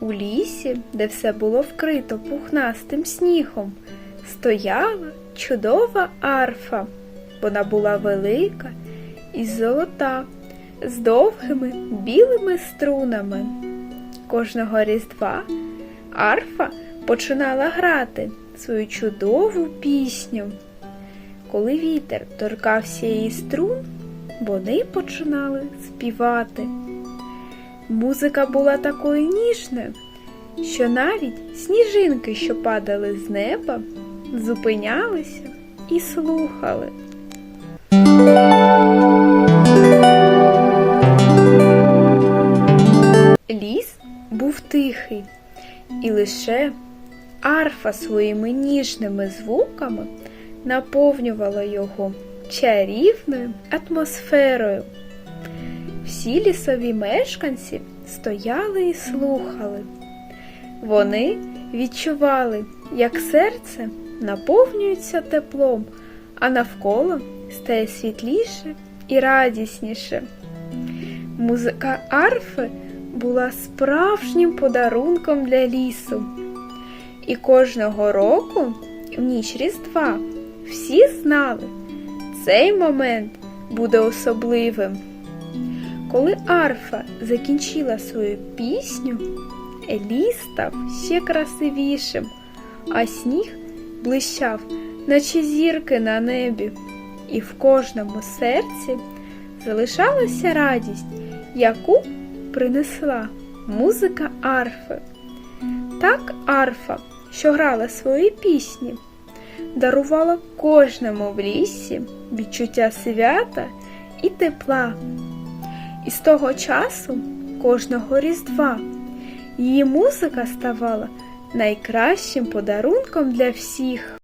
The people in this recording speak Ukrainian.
У лісі, де все було вкрито пухнастим снігом, стояла чудова арфа. Вона була велика і золота, з довгими білими струнами. Кожного різдва арфа починала грати свою чудову пісню. Коли вітер торкався її струн, вони починали співати. Музика була такою ніжною, що навіть сніжинки, що падали з неба, зупинялися і слухали. Ліс був тихий, і лише арфа своїми ніжними звуками наповнювала його чарівною атмосферою. Всі лісові мешканці стояли і слухали. Вони відчували, як серце наповнюється теплом, а навколо стає світліше і радісніше. Музика арфи була справжнім подарунком для лісу. І кожного року, в ніч Різдва, всі знали, цей момент буде особливим. Коли арфа закінчила свою пісню, ліс став ще красивішим, а сніг блищав, наче зірки на небі, і в кожному серці залишалася радість, яку принесла музика арфи. Так арфа, що грала свої пісні, дарувала кожному в лісі відчуття свята і тепла. І з того часу, кожного різдва, її музика ставала найкращим подарунком для всіх.